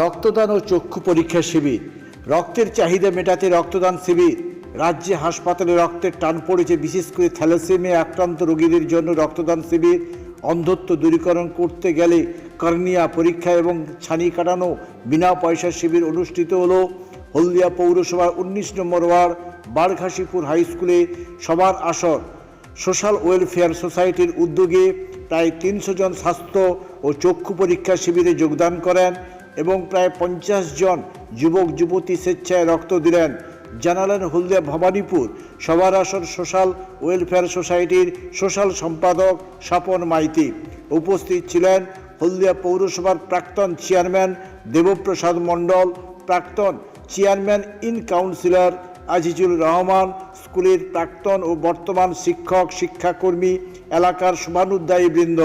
রক্তদান ও চক্ষু পরীক্ষা শিবির। রক্তের চাহিদা মেটাতে রক্তদান শিবির। রাজ্যে হাসপাতালে রক্তের টান পড়েছে, বিশেষ করে থ্যালাসেমিয়া আক্রান্ত রোগীদের জন্য রক্তদান শিবির অন্ধত্ব দূরীকরণ করতে গেলে কর্নিয়া পরীক্ষা এবং ছানি কাটানো বিনা পয়সার শিবির অনুষ্ঠিত হলো। হলদিয়া পৌরসভার উনিশ নম্বর ওয়ার্ড, বারঘাসিপুর হাই স্কুলে সবার আসর। সোশ্যাল ওয়েলফেয়ার সোসাইটির উদ্যোগে প্রায় তিনশো জন স্বাস্থ্য ও চক্ষু পরীক্ষা শিবিরে যোগদান করেন। এবং প্রায় পঞ্চাশ জন যুবক, যুবতী স্বেচ্ছায় রক্ত দিলেন। জানালেন হলদিয়া ভবানীপুর সবার আসর সোশ্যাল ওয়েলফেয়ার সোসাইটির সোশ্যাল সম্পাদক স্বপন মাইতি। উপস্থিত ছিলেন হলদিয়া পৌরসভার প্রাক্তন চেয়ারম্যান দেবপ্রসাদ মণ্ডল, প্রাক্তন chairman in councillor Azizul Rahman, স্কুলের প্রাক্তন ও বর্তমান শিক্ষক, শিক্ষাকর্মী, এলাকার শুভানুদ্দায়ী বৃন্দ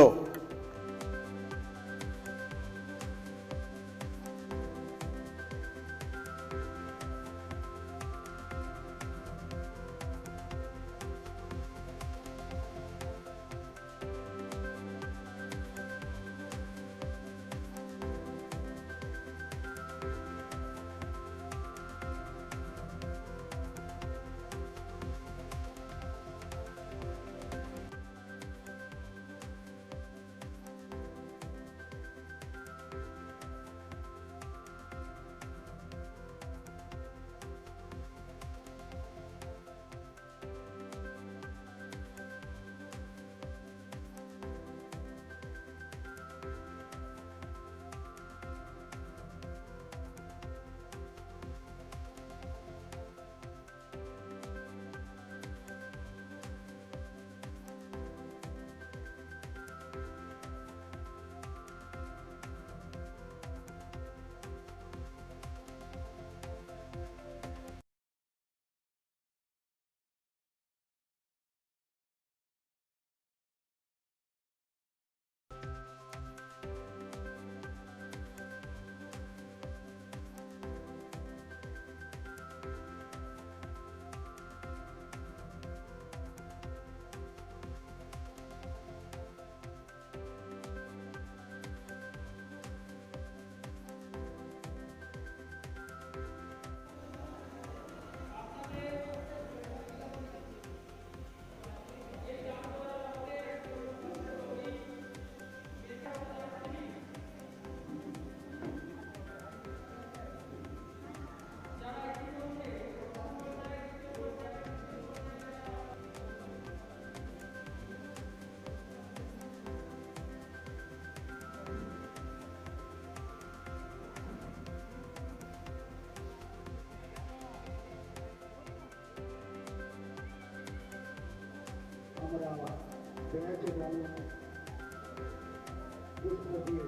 ব্যাগ এবং পুষ্প দিয়ে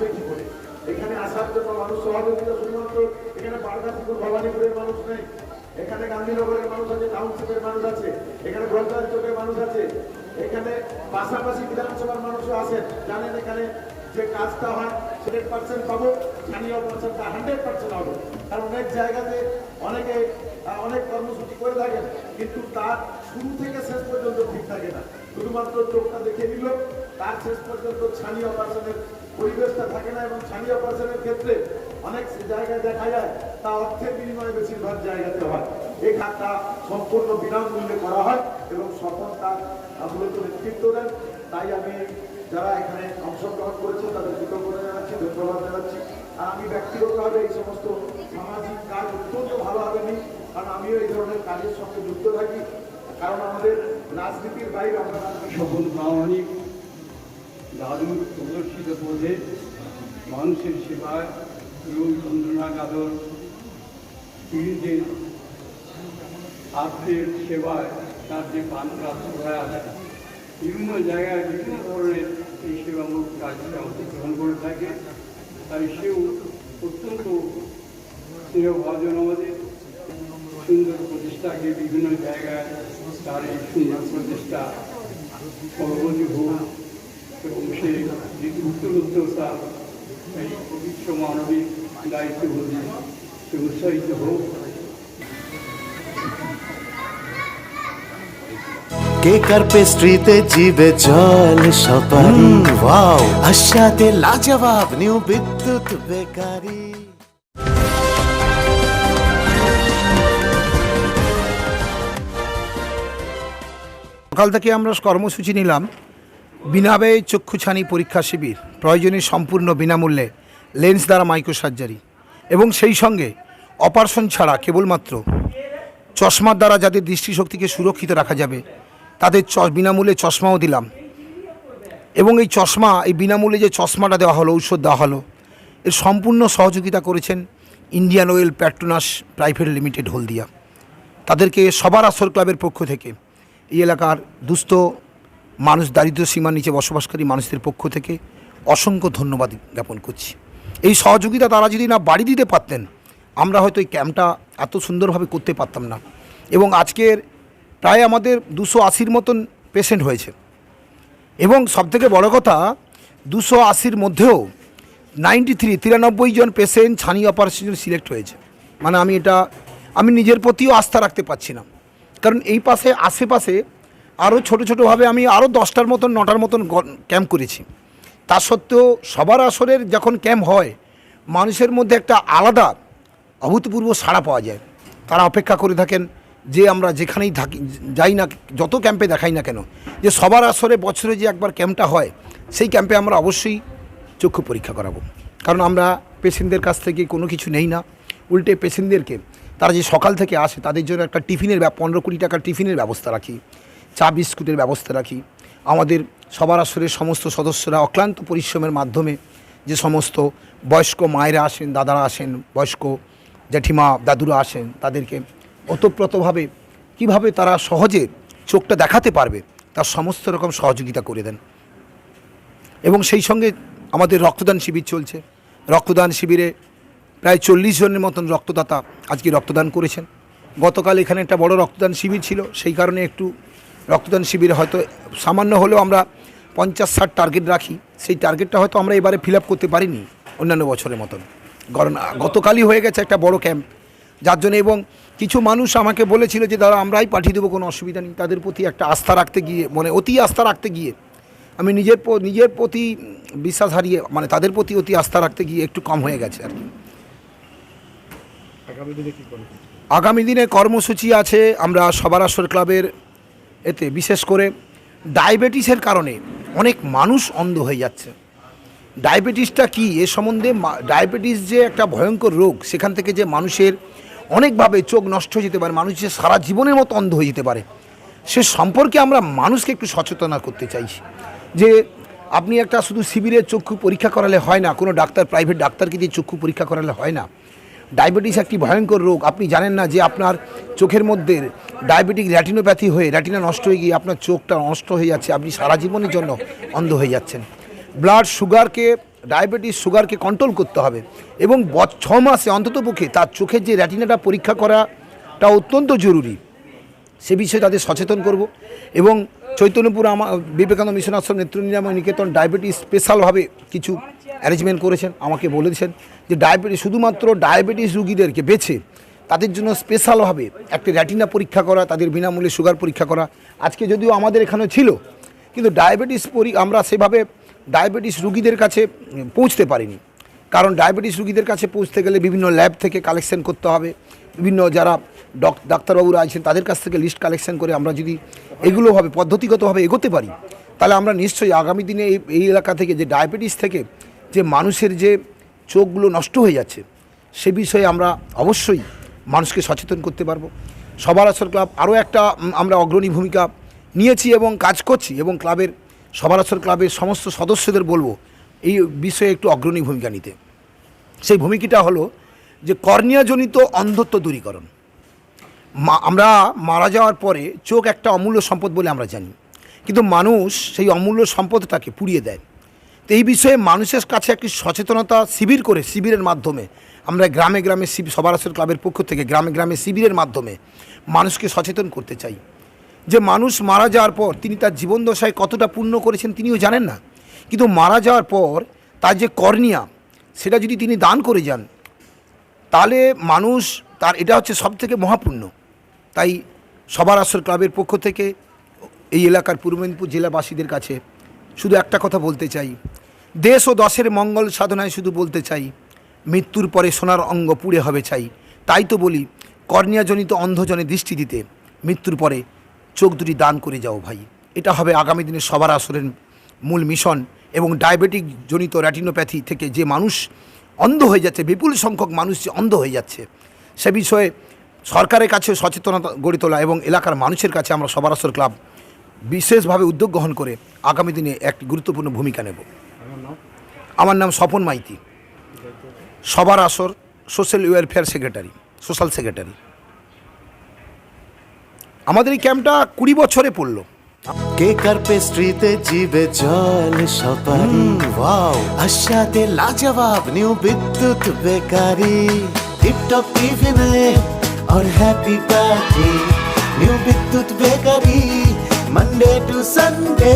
আসবে কি করে এখানে আসার জন্য মানুষ সহযোগিতা শুধুমাত্র এখানে বারগাতিপুর ভবানীপুরের মানুষ নেই। এখানে গান্ধীনগরের মানুষ আছে, টাউনশিপের মানুষ আছে, এখানে গোলদার চোখের মানুষ আছে, এখানে পাশাপাশি বিধানসভার মানুষও আছেন। জানেন এখানে যে কাজটা হয় হান্ড্রেড পার্সেন্ট পাবো স্থানীয় পার্সেন্টটা হান্ড্রেড পার্সেন্ট হবে। কারণ অনেক জায়গাতে অনেকে অনেক কর্মসূচি করে থাকেন, কিন্তু তার শুরু থেকে শেষ পর্যন্ত ঠিক থাকে না। শুধুমাত্র চোখটা দেখে নিল, তার শেষ পর্যন্ত ছানি অপারেশনের পরিবেশটা থাকে না এবং ছানি অপারেশনের ক্ষেত্রে অনেক জায়গায় দেখা যায়, তা অর্থের বিনিময়ে বেশিরভাগ জায়গাতে হয়। এই কাজটা সম্পূর্ণ বিনামূল্যে করা হয় এবং সফল তার মূলত নেতৃত্ব দেন। তাই আমি যারা এখানে অংশগ্রহণ করেছে, তাদের কৃতজ্ঞতা জানাচ্ছি, ধন্যবাদ জানাচ্ছি। আর আমি ব্যক্তিগতভাবে এই সমস্ত সামাজিক কাজ অত্যন্ত ভালোভাবে নিই কারণ আমিও এই ধরনের কাজের সঙ্গে যুক্ত থাকি। কারণ আমাদের রাজনীতির বাইরে আমরা সকল প্রামাণিক দারুণ প্রদর্শিত বোধে মানুষের সেবায় এবং কাতর পীড়িতের আত্মের সেবায় তার যে হয়ে আছে বিভিন্ন জায়গায় বিভিন্ন ধরনের এই সেবামূলক কাজটি অংশগ্রহণ করে থাকে তাই সেও অত্যন্ত স্নেহভাজন আমাদের। সুন্দর প্রতিষ্ঠাকে বিভিন্ন জায়গায় তার এই সুন্দর প্রতিষ্ঠা হোক এবং সে যে উত্তরোত্তর তার এই পবিত্র মানবিক দায়িত্ববোধে সে উৎসাহিত হোক কেক আর পেস্ট্রিতে জিবে জল সপারি? ওয়াও। আশাতে লাজবাব নিউ বিদ্যুৎ বেকারি। সকাল থেকে আমরা কর্মসূচি নিলাম। বিনা ব্যয়ে চক্ষুছানি পরীক্ষা শিবির, প্রয়োজনে সম্পূর্ণ বিনামূল্যে লেন্স দ্বারা মাইক্রো সার্জারি এবং সেই সঙ্গে অপারেশন ছাড়া কেবলমাত্র চশমার দ্বারা যাদের দৃষ্টিশক্তিকে সুরক্ষিত রাখা যাবে, তাদের চ বিনামূল্যে চশমাও দিলাম। এবং এই চশমা, এই বিনামূল্যে যে চশমাটা দেওয়া হলো, ঔষধ দেওয়া হলো, এর সম্পূর্ণ সহযোগিতা করেছেন Indian oil Petronas private limited Haldia. তাদেরকে সবার আসর ক্লাবের পক্ষ থেকে এই এলাকার দুস্থ মানুষ দারিদ্র সীমার নিচে বসবাসকারী মানুষদের পক্ষ থেকে অসংখ্য ধন্যবাদ জ্ঞাপন করছি। এই সহযোগিতা তারা যদি না বাড়ি দিতে পারতেন, আমরা হয়তো এই ক্যাম্পটা এত সুন্দরভাবে করতে পারতাম না। এবং আজকের প্রায় আমাদের দুশো আশির মতন পেশেন্ট হয়েছে। এবং সবথেকে বড় কথা, দুশো আশির মধ্যেও নাইনটি থ্রি তিরানব্বই জন পেশেন্ট ছানি অপারেশন সিলেক্ট হয়েছে। মানে আমি এটা, আমি নিজের প্রতিও আস্থা রাখতে পারছি না। কারণ এই পাশে, আশেপাশে আরও ছোটো ছোটোভাবে আমি আরও দশটার মতন, নটার মতন ক্যাম্প করেছি। তা সত্ত্বেও সবার আসরের যখন ক্যাম্প হয়, মানুষের মধ্যে একটা আলাদা, অভূতপূর্ব সাড়া পাওয়া যায়। তারা অপেক্ষা করে থাকেন যে আমরা যেখানেই থাকি, যাই না, যত ক্যাম্পে দেখাই না কেন, যে সবার আসরে বছরে যে একবার ক্যাম্পটা হয়, সেই ক্যাম্পে আমরা অবশ্যই চক্ষু পরীক্ষা করাবো। কারণ আমরা পেশেন্টদের কাছ থেকে কোনো কিছু নেই না। উল্টে পেশেন্টদেরকে তারা যে সকাল থেকে আসে, তাদের জন্য একটা টিফিনের পনেরো কোটি টাকার টিফিনের ব্যবস্থা রাখি। চা বিস্কুটের ব্যবস্থা রাখি। আমাদের সবার আসরের সমস্ত সদস্যরা অক্লান্ত পরিশ্রমের মাধ্যমে যে সমস্ত বয়স্ক মায়েরা আসেন, দাদারা আসেন, বয়স্ক জ্যাঠিমা দাদুরা আসেন, তাদেরকে ওতপ্রোতভাবে কীভাবে তারা সহজে চোখটা দেখাতে পারবে, তার সমস্ত রকম সহযোগিতা করে দেন। এবং সেই সঙ্গে আমাদের রক্তদান শিবির চলছে। রক্তদান শিবিরে প্রায় চল্লিশ জনের মতন রক্তদাতা আজকে রক্তদান করেছেন। গতকাল এখানে একটা বড় রক্তদান শিবির ছিল, সেই কারণে একটু রক্তদান শিবিরে হয়তো সামান্য হলেও আমরা পঞ্চাশ ষাট টার্গেট রাখি। সেই টার্গেটটা হয়তো আমরা এবারে ফিল আপ করতে পারিনি অন্যান্য বছরের মতন। কারণ গতকালই হয়ে গেছে একটা বড় ক্যাম্প যার জন্য এবং কিছু মানুষ আমাকে বলেছিল যে দাদা আমরাই পাঠিয়ে দেবো কোনো অসুবিধা নেই। তাদের প্রতি একটা আস্থা রাখতে গিয়ে মানে অতি আস্থা রাখতে গিয়ে আমি নিজের নিজের প্রতি বিশ্বাস হারিয়ে মানে তাদের প্রতি অতি আস্থা রাখতে গিয়ে একটু কম হয়ে গেছে আর কি। আগামী দিনে কর্মসূচি আছে। আমরা সবার আসর ক্লাবের এতে বিশেষ করে ডায়াবেটিসের কারণে অনেক মানুষ অন্ধ হয়ে যাচ্ছে। ডায়াবেটিসটা কি? এ সম্বন্ধে ডায়াবেটিস যে একটা ভয়ঙ্কর রোগ, সেখান থেকে যে মানুষের অনেকভাবে চোখ নষ্ট হয়ে যেতে পারে, মানুষ যে সারা জীবনের মতো অন্ধ হয়ে যেতে পারে, সে সম্পর্কে আমরা মানুষকে একটু সচেতনা করতে চাইছি যে আপনি একটা শুধু শিবিরের চক্ষু পরীক্ষা করালে হয় না, কোনো ডাক্তার, প্রাইভেট ডাক্তারকে দিয়ে চক্ষু পরীক্ষা করালে হয় না। ডায়াবেটিস একটি ভয়ঙ্কর রোগ। আপনি জানেন না যে আপনার চোখের মধ্যে ডায়াবেটিক র্যাটিনোপ্যাথি হয়ে র্যাটিনা নষ্ট হয়ে গিয়ে আপনার চোখটা নষ্ট হয়ে যাচ্ছে। আপনি সারা জীবনের জন্য অন্ধ হয়ে যাচ্ছেন। ব্লাড সুগারকে, ডায়াবেটিস সুগারকে কন্ট্রোল করতে হবে এবং ছ মাসে অন্ততপক্ষে তার চোখের যে র্যাটিনাটা পরীক্ষা করাটা অত্যন্ত জরুরি। সে বিষয়ে তাদের সচেতন করব এবং চৈতন্যপুর আমার বিবেকানন্দ মিশন আশ্রম নেত্রনিরাময় নিকেতন ডায়াবেটিস স্পেশালভাবে কিছু অ্যারেঞ্জমেন্ট করেছেন, আমাকে বলেছেন যে ডায়াবেটিস শুধুমাত্র ডায়াবেটিস রুগীদেরকে বেছে তাদের জন্য স্পেশালভাবে একটি র্যাটিনা পরীক্ষা করা, তাদের বিনামূল্যে সুগার পরীক্ষা করা। আজকে যদিও আমাদের এখানে ছিল, কিন্তু ডায়াবেটিস পরি আমরা সেভাবে ডায়াবেটিস রুগীদের কাছে পৌঁছতে পারিনি। কারণ ডায়াবেটিস রুগীদের কাছে পৌঁছতে গেলে বিভিন্ন ল্যাব থেকে কালেকশন করতে হবে, বিভিন্ন যারা ডক- ডাক্তারবাবুরা আছেন তাদের কাছ থেকে লিস্ট কালেকশন করে আমরা যদি এগুলোভাবে পদ্ধতিগতভাবে এগোতে পারি, তাহলে আমরা নিশ্চয়ই আগামী দিনে এই এই এলাকা থেকে যে ডায়াবেটিস থেকে যে মানুষের যে চোখগুলো নষ্ট হয়ে যাচ্ছে, সে বিষয়ে আমরা অবশ্যই মানুষকে সচেতন করতে পারব। সবার আসর ক্লাব আরও একটা আমরা অগ্রণী ভূমিকা নিয়েছি এবং কাজ করছি এবং ক্লাবের, সবার আসর ক্লাবের সমস্ত সদস্যদের বলব, এই বিষয়ে একটু অগ্রণী ভূমিকা নিতে। সেই ভূমিকাটা হলো যে কর্নিয়াজনিত অন্ধত্ব দূরীকরণ। মা, আমরা মারা যাওয়ার পরে চোখ একটা অমূল্য সম্পদ বলে আমরা জানি। কিন্তু মানুষ সেই অমূল্য সম্পদটাকে পুড়িয়ে দেয়। এই বিষয়ে মানুষের কাছে একটি সচেতনতা শিবির করে, শিবিরের মাধ্যমে। আমরা গ্রামে গ্রামে সবার ক্লাবের পক্ষ থেকে গ্রামে গ্রামে শিবিরের মাধ্যমে মানুষকে সচেতন করতে চাই। যে মানুষ মারা যাওয়ার পর তিনি তার জীবন দশায় কতটা পূর্ণ করেছেন তিনিও জানেন না। কিন্তু মারা যাওয়ার পর তার যে কর্নিয়া, সেটা যদি তিনি দান করে যান, তাহলে মানুষ তার, এটা হচ্ছে সব থেকে মহাপুণ্য তাই সবার আসর ক্লাবের পক্ষ থেকে এই এলাকার পূর্ব মেদিনীপুর জেলাবাসীদের কাছে শুধু একটা কথা বলতে চাই। দেশ ও দশের মঙ্গল সাধনায় শুধু বলতে চাই, মৃত্যুর পরে সোনার অঙ্গ পুড়ে হবে চাই তাই তো বলি, কর্নিয়াজনিত অন্ধজনে দৃষ্টি দিতে, মৃত্যুর পরে চোখ দুটি দান করে যাও ভাই। এটা হবে আগামী দিনে সবার আসরের মূল মিশন এবং ডায়াবেটিক জনিত র্যাটিনোপ্যাথি থেকে যে মানুষ অন্ধ হয়ে যাচ্ছে, বিপুল সংখ্যক মানুষ যে অন্ধ হয়ে যাচ্ছে। সে বিষয়ে সরকারের কাছে সচেতনতা গড়ে তোলা এবং এলাকার মানুষের কাছে আমরা সবার আসর ক্লাব বিশেষভাবে উদ্যোগ গ্রহণ করে আগামী দিনে একটি গুরুত্বপূর্ণ ভূমিকা নেব। আমার নাম স্বপন মাইতি সবার আসর social welfare secretary social secretary আমাদের এই ক্যাম্পটা কুড়ি বছরে পড়লো কেক আর পেস্ট্রিতে জিবে জল সপারি ওয়াও আশাতে লাজবাব নিউ বিদ্যুৎ বেকারি টিপটপ টিফিনে और happy party new Bidyut bakery Monday to Sunday